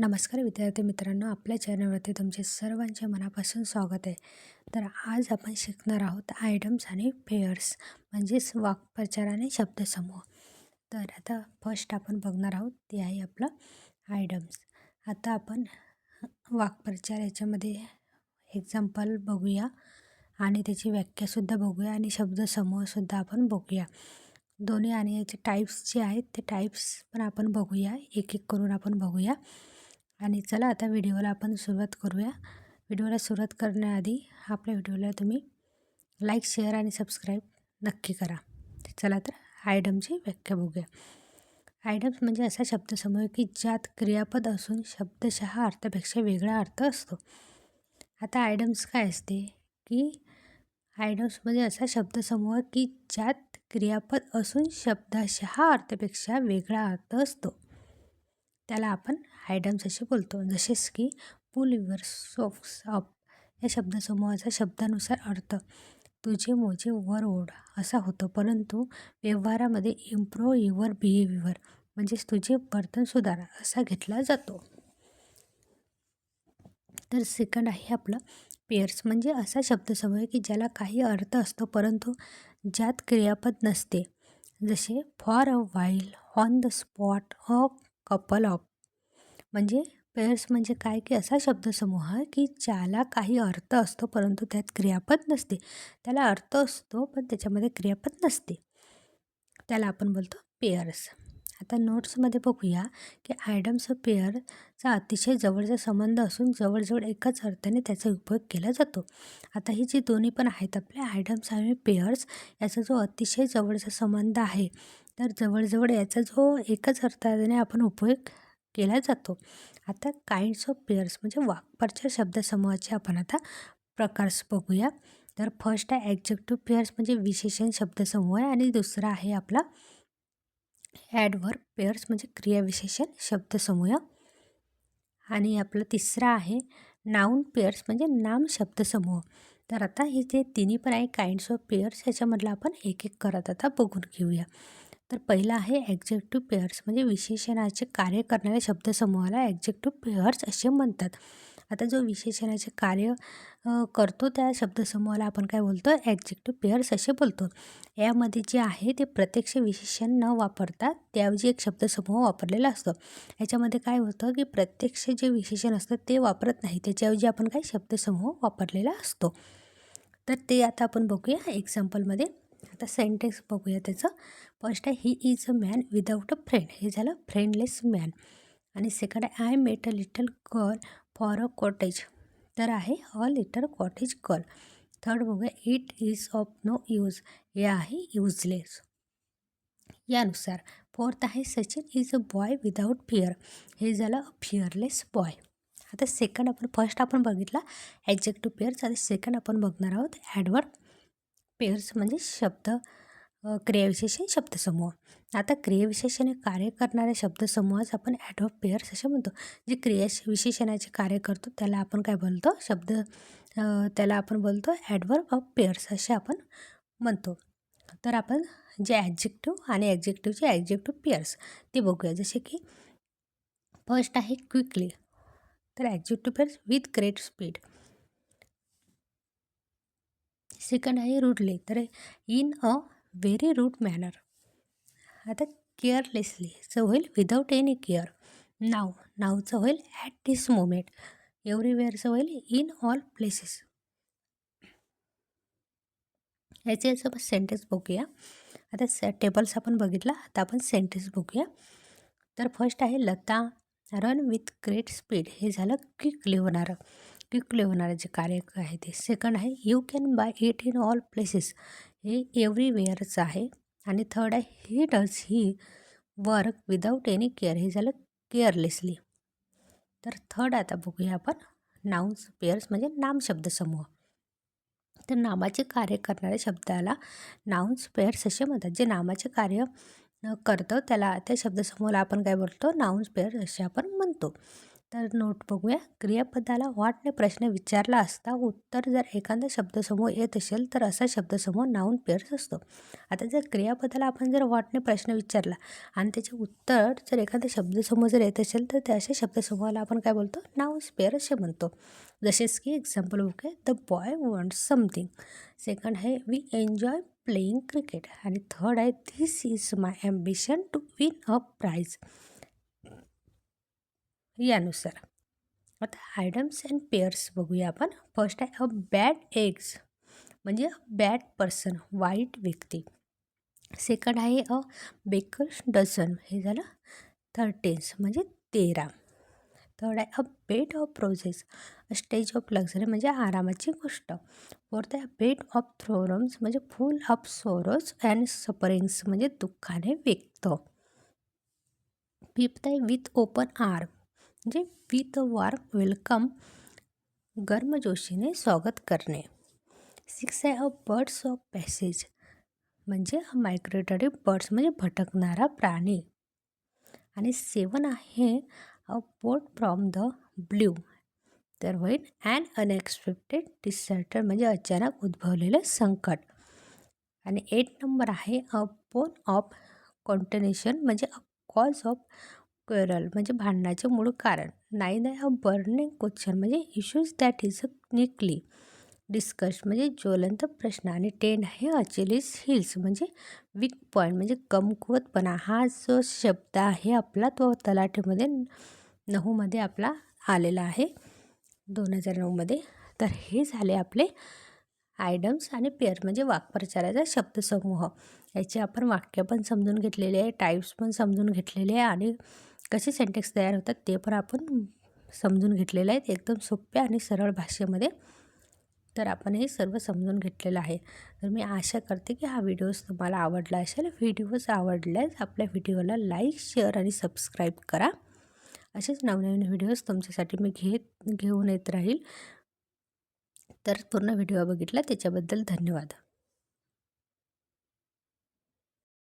नमस्कार विद्यार्थी मित्रांनो आपल्या चॅनलवरती तुमचे सर्वांचे मनापासून स्वागत आहे. तर आज आपण शिकणार आहोत आयडम्स आणि पेअर्स म्हणजेच वाक्प्रचार आणि शब्दसमूह. तर आता फर्स्ट आपण बघणार आहोत ते आहे आपलं आयडम्स आता आपण वाक्प्रचार याच्यामध्ये एक्झाम्पल बघूया आणि त्याची व्याख्यासुद्धा बघूया आणि शब्दसमूहसुद्धा आपण बघूया. दोन्ही आणि याचे टाईप्स जे आहेत ते टाईप्स पण आपण बघूया एक एक करून आपण बघूया. आणि चला आता व्हिडिओला आपण सुरुवात करूया. व्हिडिओला सुरुवात करण्याआधी आपल्या व्हिडिओला तुम्ही लाईक शेअर आणि सबस्क्राईब नक्की करा. चला तर आयडमची व्याख्या बघूया. आयडम्स म्हणजे असा शब्दसमूह की ज्यात क्रियापद असून शब्दशः अर्थापेक्षा वेगळा अर्थ असतो. आता आयडम्स काय असते? की आयडम्स म्हणजे असा शब्दसमूह की ज्यात क्रियापद असून शब्दशः अर्थापेक्षा वेगळा अर्थ असतो. त्याला आपण हायडम्स असे बोलतो. जसेच की पुल युअर सोक्स अप या शब्दसमूहाचा शब्दानुसार अर्थ तुझे मोजे वर ओढ असा होतो. परंतु व्यवहारामध्ये इम्प्रूव्ह युअर बिहेवियर म्हणजेच तुझे वर्तन सुधारा असा घेतला जातो. तर सेकंड आहे आपलं पेअर्स म्हणजे असा शब्दसमूह आहे की ज्याला काही अर्थ असतो परंतु ज्यात क्रियापद नसते. जसे for a while on the spot a couple of. म्हणजे पेअर्स म्हणजे काय की असा शब्दसमूह की ज्याला काही अर्थ असतो परंतु त्यात क्रियापद नसते. त्याला अर्थ असतो पण त्याच्यामध्ये क्रियापद नसते. त्याला आपण बोलतो पेअर्स. आता नोट्समध्ये बघूया की आयडम्स पेअरचा अतिशय जवळचा संबंध असून जवळजवळ एकाच अर्थाने त्याचा उपयोग केला जातो. आता ही जी दोन्ही पण आहेत आपल्या आयडम्स आणि पेअर्स याचा जो अतिशय जवळचा संबंध आहे तर जवळजवळ याचा जो एकच अर्थाने आपण उपयोग केला जातो. आता काइंड्स ऑफ पेअर्स म्हणजे वाक्प्रचार शब्दसमूहाचे आपण आता प्रकार्स बघूया. तर फर्स्ट आहे ॲक्झेक्टिव्ह पेअर्स म्हणजे विशेषण शब्दसमूह आहे आणि दुसरा आहे आपला ॲडवर पेअर्स म्हणजे क्रियाविशेषण शब्दसमूह. आणि आपलं तिसरा आहे नाऊन पेअर्स म्हणजे नाम शब्दसमूह. तर आता हे जे तिन्ही पण आहे काइंड्स ऑफ पेअर्स ह्याच्यामधलं आपण एक एक करत आता बघून घेऊया. तर पहिला आहे ॲक्झेक्टिव्ह पेअर्स म्हणजे विशेषणाचे कार्य करणाऱ्या शब्दसमूहाला ॲक्झेक्टिव्ह पेअर्स असे म्हणतात. आता जो विशेषणाचे कार्य करतो त्या शब्दसमूहाला आपण काय बोलतो? ॲक्झेक्टिव्ह पेअर्स असे बोलतो. यामध्ये जे आहे ते प्रत्यक्ष विशेषण न वापरता त्याऐवजी एक शब्दसमूह वापरलेला असतो. याच्यामध्ये काय होतं की प्रत्यक्ष जे विशेषण असतं ते वापरत नाही. त्याच्याऐवजी आपण काय? शब्दसमूह वापरलेला असतो. तर ते आता आपण बघूया एक्झाम्पलमध्ये आता सेंटेक्स बघूया त्याचं. फर्स्ट आहे he is a man without a friend हे झालं फ्रेंडलेस मॅन आणि सेकंड आहे I met a little girl for a cottage तर आहे a little cottage girl third बघूया it is of no use हे आहे युजलेस यानुसार फोर्थ आहे Sachin is a boy without fear हे झालं फिअरलेस बॉय आता सेकंड आपण फर्स्ट आपण बघितला ॲक्झेक्टिव्ह पेअर्स आता सेकंड आपण बघणार आहोत ॲडवर्ड पेअर्स म्हणजे शब्द क्रियाविशेषण शब्दसमूह. आता क्रियाविशेषणे कार्य करणाऱ्या शब्दसमूहाच आपण ॲडवर्ब पेअर्स असे म्हणतो. जे क्रिया विशेषणाचे कार्य करतो त्याला आपण काय बोलतो? शब्द त्याला आपण बोलतो ॲडवर्ब ऑफ पेअर्स असे आपण म्हणतो. तर आपण जे ॲक्झेक्टिव्ह आणि ॲक्झेक्टिव्हचे ॲक्झेक्टिव्ह पेअर्स ते बघूया. जसे की फर्स्ट आहे क्विकली तर adjective pairs with great speed second आहे रूडली तर in a very rude manner आता केअरलेसली चं होईल विदाऊट एनी केअर नाव नावचं होईल ॲट दिस मोमेंट एव्हरीवेअरचं होईल इन ऑल प्लेसेस याचे आपण सेंटेन्स बघूया आता से टेबल्स आपण बघितला आता आपण सेंटेन्स बघूया तर फर्स्ट आहे Lata run with great speed हे झालं क्विकली होणारं पिकले होणारे जे कार्य आहे ते सेकंड आहे. You can buy it in all places हे एव्हरीवेअरचं आहे. आणि थर्ड आहे he does he work without any care हे झालं केअरलेसली तर थर्ड आता बघूया आपण. नाउन्स पेअर्स म्हणजे नाम शब्दसमूह तर नामाचे कार्य करणाऱ्या शब्दाला नाउन्स पेअर्स असे म्हणतात. जे नामाचे कार्य करतं त्याला त्या शब्दसमूहाला आपण काय बोलतो? नाउन्स पेअर्स असे आपण म्हणतो. तर नोट बघूया. क्रियापदाला व्हॉटने प्रश्न विचारला असता उत्तर जर एखादा शब्दसमूह येत असेल तर असा शब्दसमूह नाऊन पेअर्स असतो. आता जर क्रियापदाला आपण जर व्हॉटने प्रश्न विचारला आणि त्याचे उत्तर जर एखादा शब्दसमूह जर येत असेल तर त्या अशा शब्दसमूहाला आपण काय बोलतो? नाऊन्स पेअर असे म्हणतो. जसेच की example book the boy want something second आहे वी एन्जॉय प्लेईंग क्रिकेट आणि थर्ड आहे this is my ambition to win a prize यानुसार. आता आयडम्स अँड पेअर्स बघूया आपण. फर्स्ट आहे अ बॅड एग्ज म्हणजे अ बॅड पर्सन वाईट व्यक्ती. सेकंड आहे अ बेकर्स डझन हे झालं थर्टीन्स म्हणजे तेरा. थर्ड आहे a bed of roses a stage of luxury म्हणजे आरामाची गोष्ट. फोर्थ आहे बेड ऑफ थ्रोरम्स म्हणजे full of sorrows and sufferings म्हणजे दुःखाने व्यक्त. फिफ्थ आहे विथ ओपन आर्म म्हणजे विथ अ वार्म वेलकम गर्मजोशीने स्वागत करणे. सिक्स आहे अ बर्ड्स ऑफ पॅसेज म्हणजे मायग्रेटरी बर्ड्स म्हणजे भटकणारा प्राणी. आणि सेवन आहे a boat from the blue तर होईल अँड अनएक्सपेक्टेड डिसर्टर म्हणजे अचानक उद्भवलेलं संकट. आणि एट नंबर आहे अ पोन ऑफ कॉन्टिनेशन म्हणजे अ कॉज ऑफ क्वेरल म्हणजे भांडणाचे मूळ कारण. नाही नाही अ बर्निंग क्वेश्चन म्हणजे issues that is a nicely discuss म्हणजे ज्वलंत प्रश्न आणि टेन आहे अचेलिस हिल्स म्हणजे वीक पॉईंट म्हणजे कमकुवतपणा. हा जो शब्द आहे आपला तो तलाठीमध्ये नऊमध्ये आपला आलेला आहे दोन हजार नऊमध्ये तर हे झाले आपले आयडम्स आणि पेअर म्हणजे वाक्प्रचाराचा शब्दसमूह. याचे आपण वाक्य पण समजून घेतलेले आहे टाईप्स पण समजून घेतलेले आहे आणि कसे सेंटेक्स तयार होतात ते पण आपण समजून घेतलेलं आहे. एकदम सोप्या आणि सरळ भाषेमध्ये. तर आपण हे सर्व समजून घेतलेलं आहे. तर मी आशा करते की हा व्हिडिओज तुम्हाला आवडला असेल. व्हिडिओज आवडल्यास आपल्या व्हिडिओला लाईक शेअर आणि सबस्क्राईब करा. असेच नवनवीन व्हिडिओज तुमच्यासाठी मी घेत घेऊन येत राहील. तर पूर्ण व्हिडिओ बघितला त्याच्याबद्दल धन्यवाद.